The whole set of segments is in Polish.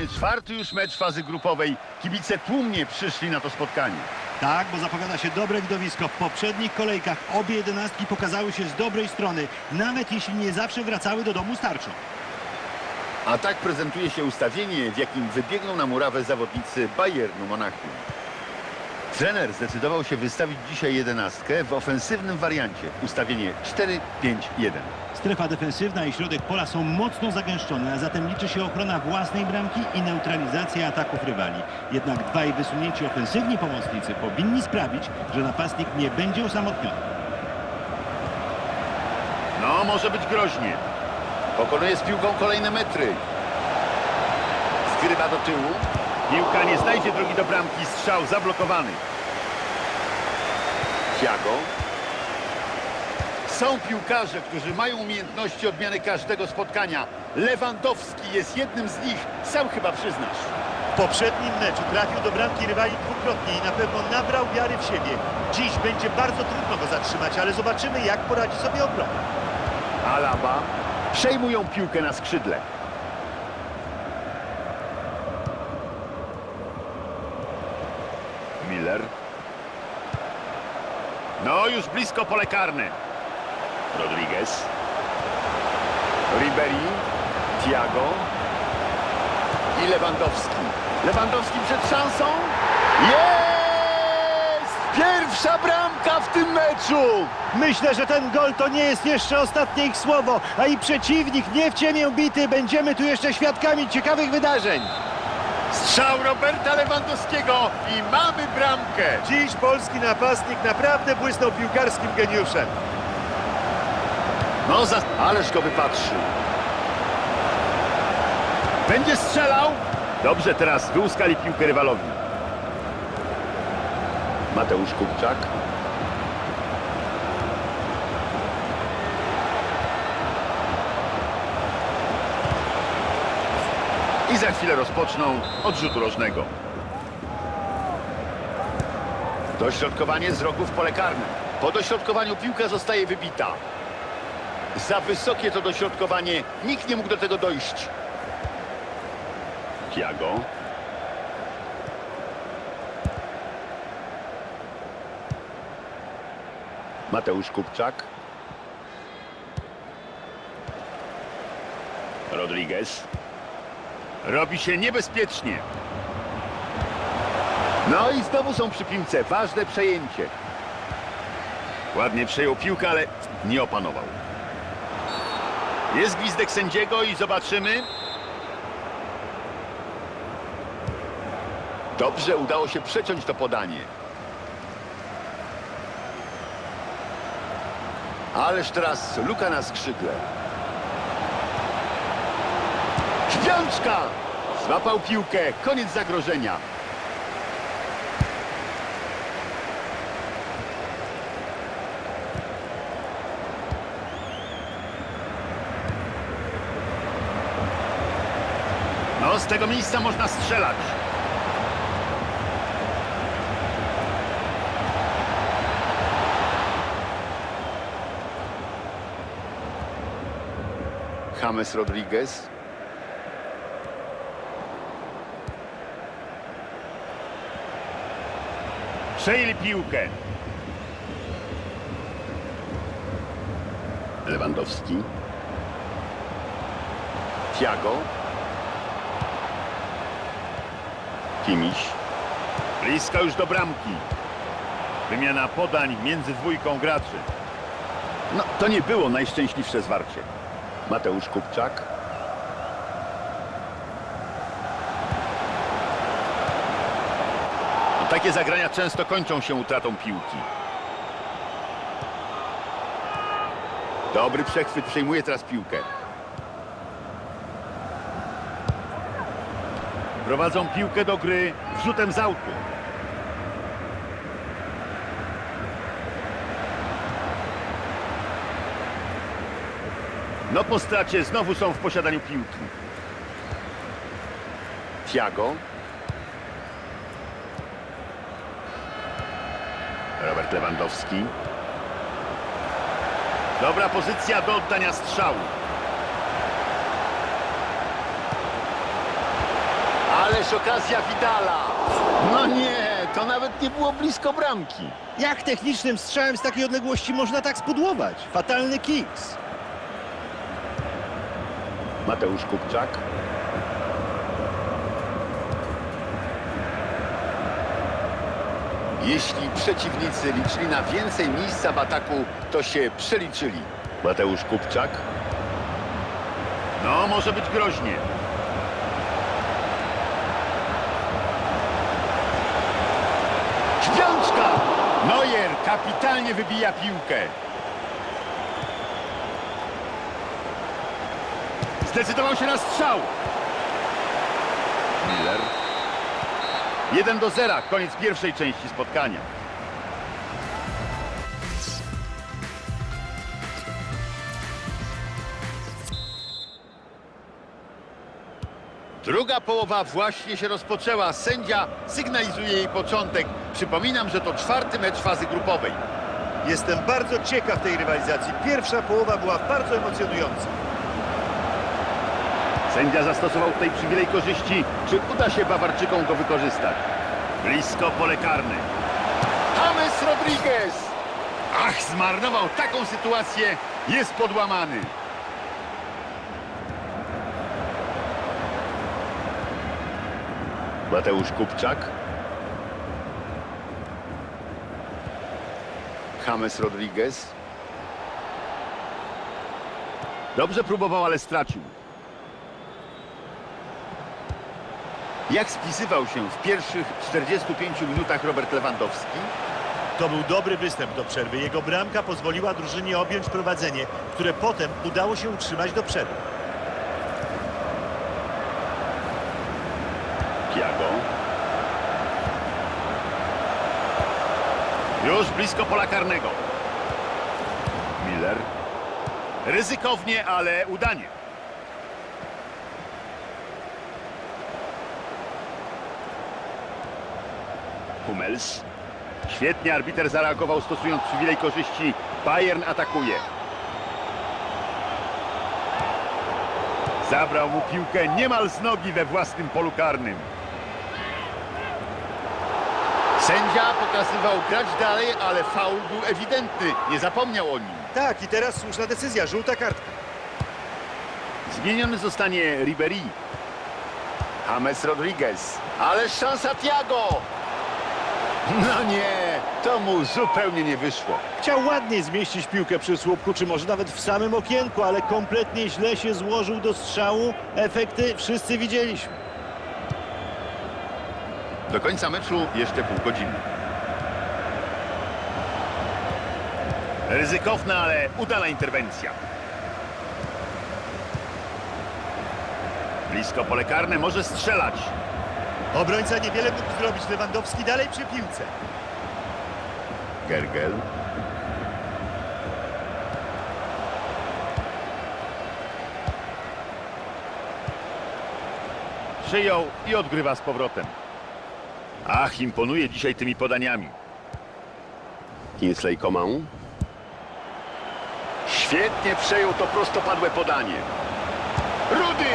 Kolejny, czwarty już mecz fazy grupowej. Kibice tłumnie przyszli na to spotkanie. Tak, bo zapowiada się dobre widowisko. W poprzednich kolejkach obie jedenastki pokazały się z dobrej strony, nawet jeśli nie zawsze wracały do domu starczą. A tak prezentuje się ustawienie, w jakim wybiegną na murawę zawodnicy Bayernu Monachium. Trener zdecydował się wystawić dzisiaj jedenastkę w ofensywnym wariancie. Ustawienie 4-5-1. Strefa defensywna i środek pola są mocno zagęszczone, a zatem liczy się ochrona własnej bramki i neutralizacja ataków rywali. Jednak dwaj wysunięci ofensywni pomocnicy powinni sprawić, że napastnik nie będzie osamotniony. No, może być groźnie. Pokonuje z piłką kolejne metry. Skrywa do tyłu. Piłka nie znajdzie drogi do bramki. Strzał zablokowany. Thiago. Są piłkarze, którzy mają umiejętności odmiany każdego spotkania. Lewandowski jest jednym z nich. Sam chyba przyznasz. W poprzednim meczu trafił do bramki rywali dwukrotnie i na pewno nabrał wiary w siebie. Dziś będzie bardzo trudno go zatrzymać, ale zobaczymy jak poradzi sobie obrona. Alaba. Przejmują piłkę na skrzydle. Miller. No, już blisko pole karne. Rodriguez. Ribery. Thiago. I Lewandowski. Lewandowski przed szansą. Jest! Pierwsza bramka w tym meczu! Myślę, że ten gol to nie jest jeszcze ostatnie ich słowo, a i przeciwnik nie w ciemię bity. Będziemy tu jeszcze świadkami ciekawych wydarzeń. Strzał Roberta Lewandowskiego i mamy bramkę. Dziś polski napastnik naprawdę błysnął piłkarskim geniuszem. No, za... ależ go wypatrzył. Będzie strzelał. Dobrze, teraz wyłuskali piłkę rywalowi. Mateusz Kupczak. I za chwilę rozpoczną od rzutu rożnego. Dośrodkowanie z rogu w pole karne. Po dośrodkowaniu piłka zostaje wybita. Za wysokie to dośrodkowanie. Nikt nie mógł do tego dojść. Tiago. Mateusz Kupczak. Rodriguez. Robi się niebezpiecznie. No i znowu są przy piłce. Ważne przejęcie. Ładnie przejął piłkę, ale nie opanował. Jest gwizdek sędziego i zobaczymy. Dobrze udało się przeciąć to podanie. Ależ teraz luka na skrzydle. Śpiączka! Złapał piłkę. Koniec zagrożenia. No, z tego miejsca można strzelać. James Rodriguez. Przejęli piłkę. Lewandowski. Thiago. Kimiś. Blisko już do bramki. Wymiana podań między dwójką graczy. No, to nie było najszczęśliwsze zwarcie. Mateusz Kupczak. Takie zagrania często kończą się utratą piłki. Dobry przechwyt, przejmuje teraz piłkę. Prowadzą piłkę do gry wrzutem z autu. No po stracie znowu są w posiadaniu piłki. Thiago. Robert Lewandowski. Dobra pozycja do oddania strzału. Ależ okazja Vidala. No nie, to nawet nie było blisko bramki. Jak technicznym strzałem z takiej odległości można tak spudłować? Fatalny kiks. Mateusz Kupczak. Jeśli przeciwnicy liczyli na więcej miejsca w ataku, to się przeliczyli. Mateusz Kupczak. No, może być groźnie. Śpiączka! Neuer kapitalnie wybija piłkę. Zdecydował się na strzał. Miller. 1 do 0, koniec pierwszej części spotkania. Druga połowa właśnie się rozpoczęła. Sędzia sygnalizuje jej początek. Przypominam, że to czwarty mecz fazy grupowej. Jestem bardzo ciekaw tej rywalizacji. Pierwsza połowa była bardzo emocjonująca. Sędzia zastosował tutaj przywilej korzyści. Czy uda się Bawarczykom go wykorzystać? Blisko pole karne. James Rodriguez! Ach, zmarnował taką sytuację. Jest podłamany. Mateusz Kupczak. James Rodriguez. Dobrze próbował, ale stracił. Jak spisywał się w pierwszych 45 minutach Robert Lewandowski? To był dobry występ do przerwy. Jego bramka pozwoliła drużynie objąć prowadzenie, które potem udało się utrzymać do przerwy. Thiago. Już blisko pola karnego. Miller. Ryzykownie, ale udanie. Hummels. Świetnie arbiter zareagował stosując przywilej korzyści. Bayern atakuje. Zabrał mu piłkę niemal z nogi we własnym polu karnym. Sędzia pokazywał grać dalej, ale faul był ewidentny. Nie zapomniał o nim. Tak, i teraz słuszna decyzja, żółta kartka. Zmieniony zostanie Ribery. James Rodriguez. Ale szansa Thiago! No nie, to mu zupełnie nie wyszło. Chciał ładnie zmieścić piłkę przy słupku, czy może nawet w samym okienku, ale kompletnie źle się złożył do strzału. Efekty wszyscy widzieliśmy. Do końca meczu jeszcze pół godziny. Ryzykowna, ale udana interwencja. Blisko pole karne, może strzelać. Obrońca niewiele mógł zrobić, Lewandowski dalej przy piłce. Gergel. Przyjął i odgrywa z powrotem. Ach, imponuje dzisiaj tymi podaniami. Kingsley Coman. Świetnie przejął to prostopadłe podanie. Rudy!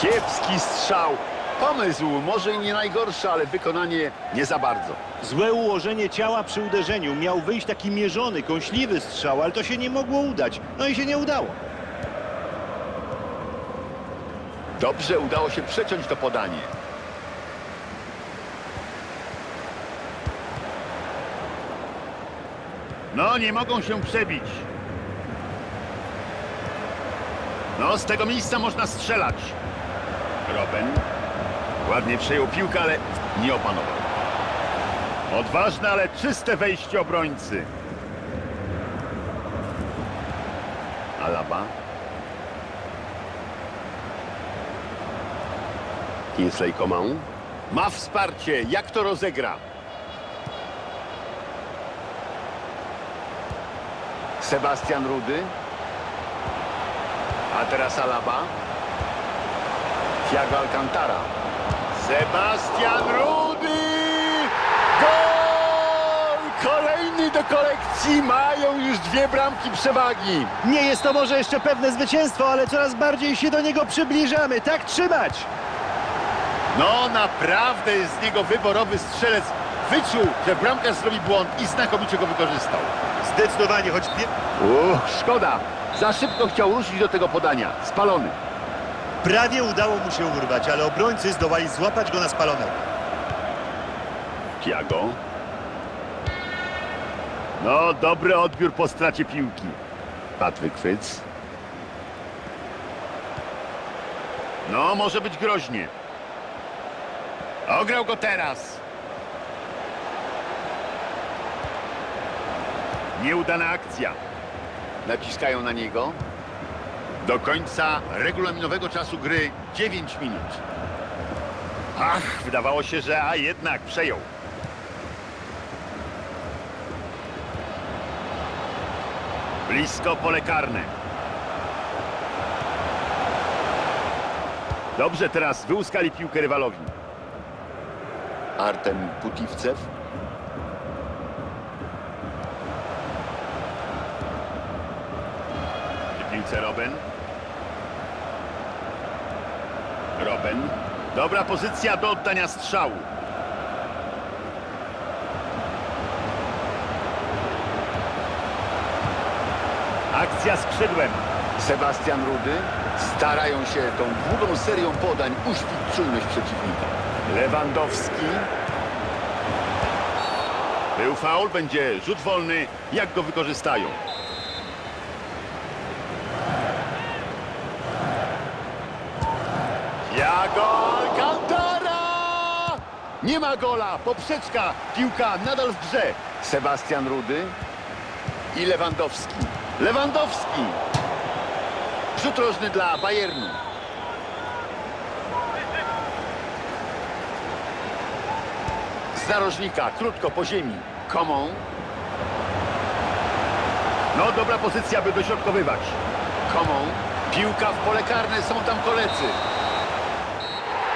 Kiepski strzał. Pomysł może i nie najgorszy, ale wykonanie nie za bardzo. Złe ułożenie ciała przy uderzeniu. Miał wyjść taki mierzony, kąśliwy strzał, ale to się nie mogło udać. No i się nie udało. Dobrze udało się przeciąć to podanie. No, nie mogą się przebić. No, z tego miejsca można strzelać. Robben ładnie przejął piłkę, ale nie opanował. Odważne, ale czyste wejście obrońcy. Alaba. Kingsley Coman. Ma wsparcie. Jak to rozegra? Sebastian Rudy. A teraz Alaba. Thiago Alcantara. Sebastian Rudy! Gol! Kolejny do kolekcji. Mają już dwie bramki przewagi. Nie jest to może jeszcze pewne zwycięstwo, ale coraz bardziej się do niego przybliżamy. Tak trzymać! No naprawdę jest z niego wyborowy strzelec. Wyczuł, że bramkarz zrobi błąd i znakomicie go wykorzystał. Zdecydowanie, choć. Uch, szkoda. Za szybko chciał ruszyć do tego podania. Spalony. Prawie udało mu się urwać, ale obrońcy zdołali złapać go na spalonego. Tiago. No, dobry odbiór po stracie piłki. Patryk Fryc. No, może być groźnie. Ograł go teraz. Nieudana akcja. Naciskają na niego. Do końca regulaminowego czasu gry 9 minut. Ach, wydawało się, że a jednak przejął. Blisko pole karne. Dobrze, teraz wyłuskali piłkę rywalowi. Artem Putiwcew. Piłce Robben. Dobra pozycja do oddania strzału. Akcja skrzydłem. Sebastian Rudy starają się tą długą serią podań uśpić czujność przeciwnika. Lewandowski. Był faul, będzie rzut wolny. Jak go wykorzystają? Jago Alcantara! Nie ma gola, poprzeczka, piłka nadal w grze. Sebastian Rudy i Lewandowski. Lewandowski! Rzut rożny dla Bayernu. Z narożnika, krótko po ziemi. Komą. No, dobra pozycja, by dośrodkowywać. Komą. Piłka w pole karne, są tam koledzy.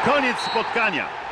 Koniec spotkania.